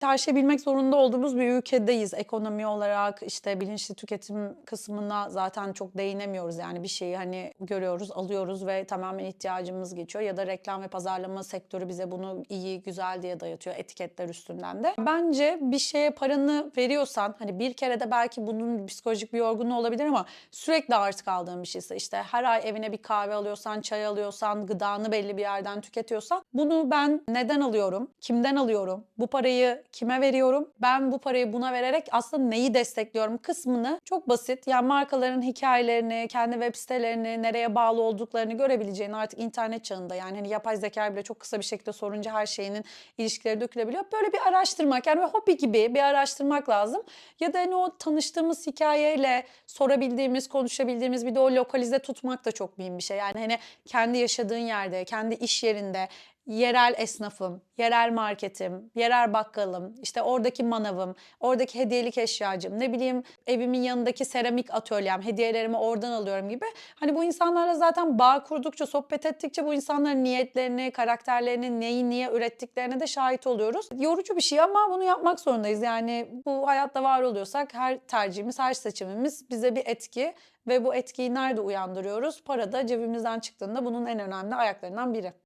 her şeyi bilmek zorunda olduğumuz bir ülkedeyiz. Ekonomi olarak işte bilinçli tüketim kısmına zaten çok değinemiyoruz. Yani bir şeyi hani görüyoruz, alıyoruz ve tamamen ihtiyacımız geçiyor. Ya da reklam ve pazarlama sektörü bize bunu iyi, güzel diye dayatıyor etiketler üstünden de. Bence bir şeye paranı veriyorsan hani bir kere de belki bunun psikolojik bir yorgunluğu olabilir ama sürekli artık aldığın bir şeyse işte her ay evine bir kahve alıyorsan, çay alıyorsan, gıdanı belli bir yerden tüketiyorsan bunu ben neden alıyorum? Kimden alıyorum? Bu parayı kime veriyorum? Ben bu parayı buna vererek aslında neyi destekliyorum kısmını çok basit. Yani markaların hikayelerini, kendi web sitelerini, nereye bağlı olduklarını görebileceğin artık internet çağında yani hani yapay zeka bile çok kısa bir şekilde sorunca her şeyinin ilişkileri dökülebiliyor. Böyle bir araştırmak yani hobi gibi bir araştırmak lazım. Ya da hani o tanıştığımız hikayeyle sorabildiğimiz, konuşabildiğimiz bir de o lokalize tutmak da çok mühim bir şey. Yani hani kendi yaşadığın yerde, kendi iş yerinde yerel esnafım, yerel marketim, yerel bakkalım, işte oradaki manavım, oradaki hediyelik eşyacım, ne bileyim evimin yanındaki seramik atölyem, hediyelerimi oradan alıyorum gibi. Hani bu insanlarla zaten bağ kurdukça, sohbet ettikçe bu insanların niyetlerini, karakterlerini, neyi niye ürettiklerine de şahit oluyoruz. Yorucu bir şey ama bunu yapmak zorundayız. Yani bu hayatta var oluyorsak her tercihimiz, her seçimimiz bize bir etki ve bu etkiyi nerede uyandırıyoruz? Para da cebimizden çıktığında bunun en önemli ayaklarından biri.